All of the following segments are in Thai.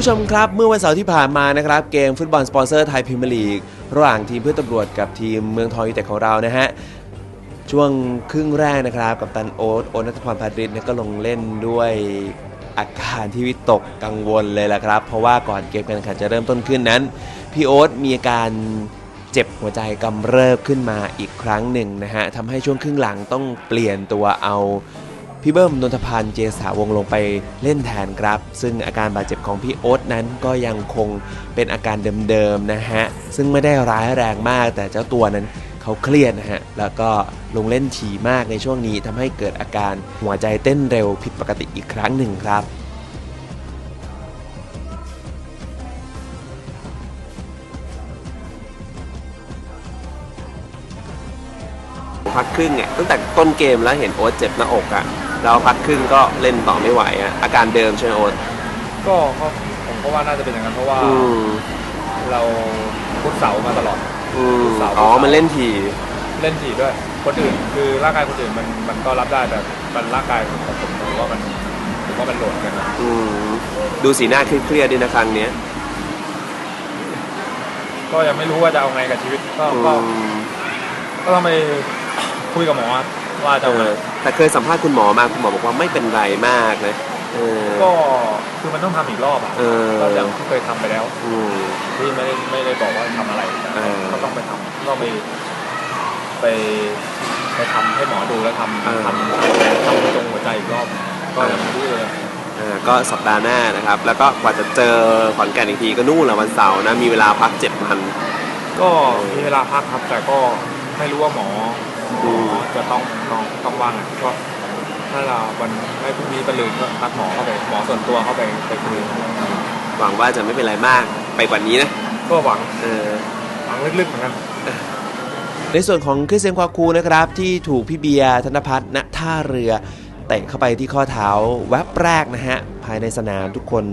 ผู้ชมครับเมื่อวันเสาร์ที่ผ่านมานะครับเกมฟุตบอลสปอนเซอร์ไทยพรีเมียร์ลีกระหว่างทีมเพื่อนตำรวจกับทีมเมืองทองยูไนเต็ดของเรานะฮะช่วงครึ่งแรกนะครับกับตันโอ๊ตโอ๊ตนัทพรพาริสเนี่ยก็ลงเล่นด้วยอาการที่วิตกกังวลเลยละครับ เพราะว่าก่อนเกมการแข่งขันจะเริ่มต้นขึ้นนั้นพี่โอ๊ตมีอาการเจ็บหัวใจกำเริบขึ้นมาอีกครั้งหนึ่งนะฮะทำให้ช่วงครึ่งหลังต้องเปลี่ยนตัวเอา พี่เบิ้มนนทพันธ์เจษาวงลงไปเล่นแทนครับ ซึ่งอาการบาดเจ็บของพี่โอ๊ตนั้นก็ยังคงเป็นอาการเดิมๆนะฮะ ซึ่งไม่ได้ร้ายแรงมาก แต่เจ้าตัวนั้นเขาเครียดนะฮะ แล้วก็ลงเล่นถี่มากในช่วงนี้ทำให้เกิดอาการหัวใจเต้นเร็วผิดปกติอีกครั้งหนึ่งครับ พักครึ่งเนี่ยตั้งแต่ต้นเกมแล้วเห็นโอ๊ตเจ็บหน้าอกอะ่ะแล้วพักครึ่งก็เล่นต่อไม่ไหวอะ่ะอาการเดิมใช่ไหมโอ๊ตก็ก็ผมก็ว่าน่าจะเป็นอย่างนั้นเพราะว่าอืมเราพุทเสามาตลอด อืมเสาร์อ๋อมันเล่นถี่เล่นถี่ด้วย คนอื่นคือร่างกายคนอื่นมันมันก็รับได้แต่มันร่างกายของผมผมว่ามันผมว่ามันโหลดกันนะอืมดูสีหน้าเครียดๆดีนะครั้งเนี้ยก็ยังไม่รู้ว่าจะเอาไงกับชีวิตก็อืก็ม ก็ต้องไป คุยกับหมอว่าจะเอเอาไงอแต่เคยสัมภาษณ์คุณหมอมาคุณหมอบอกว่าไม่เป็นไรมากนะเออ ก็คือมันต้องทำอีกรอบอะเออ ก็อย่างที่เคยทำไปแล้ว อืม ที่ไม่ได้ไม่ได้บอกว่าทำอะไรแต่เออก็ต้องไปทำก็ไปไปไปทำให้หมอดูแล้วทำเออทำทำตรงหัวใจอีกรอบก็ยังไม่รู้เลยอ่าก็สัปดาห์หน้านะครับ แล้วก็กว่าจะเจอขอนแก่นอีกทีก็นู่นแหละวันเสาร์นะ มีเวลาพักเจ็ดวัน ก็มีเวลาพักครับแต่ก็ไม่รู้ว่าหมอ หมอือมจะต้องต้องต้องว่างไงก็ถ้าเราวันให้พรุ่งนี้ไปลืมก็นัดหมอเข้าไปหมอส่วนตัวเข้าไปไปคุยหวังว่าจะไม่เป็นไรมากไปกว่านี้นะก็หวังเออหวังลึกๆเหมือนกันในส่วนของคริสเซียนควาคูนะครับ ที่ถูกพี่เบียร์ธนพัฒน์ณท่าเรือเตะเข้าไปที่ข้อเท้าแวบแรกนะฮะ ภายในสนามทุกคน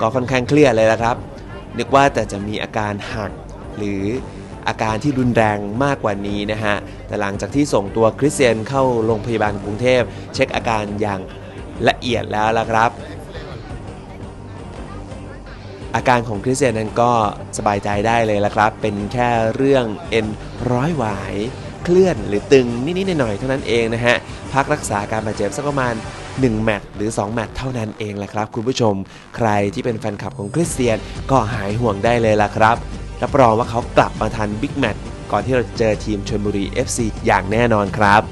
ก็ค่อนข้างเครียดเลยละครับ นึกว่าแต่จะมีอาการหักหรือ อาการที่รุนแรงมากกว่านี้นะฮะ แต่หลังจากที่ส่งตัวคริสเตียนเข้าโรงพยาบาลกรุงเทพ เช็คอาการอย่างละเอียดแล้วละครับ อาการของคริสเตียนนั้นก็สบายใจได้เลยละครับ เป็นแค่เรื่องเอ็นร้อยหวายเคลื่อนหรือตึงนิดๆหน่อยๆเท่านั้นเองนะฮะ พักรักษาการบาดเจ็บสักประมาณ1แมตช์หรือ 2 แมตช์เท่านั้นเองแหละครับ คุณผู้ชม ใครที่เป็นแฟนคลับของคริสเตียนก็หายห่วงได้เลยล่ะครับ รับรองว่าเขากลับมาทันบิ๊กแมตช์ก่อนที่เราจะเจอทีมชลบุรี FC อย่างแน่นอนครับ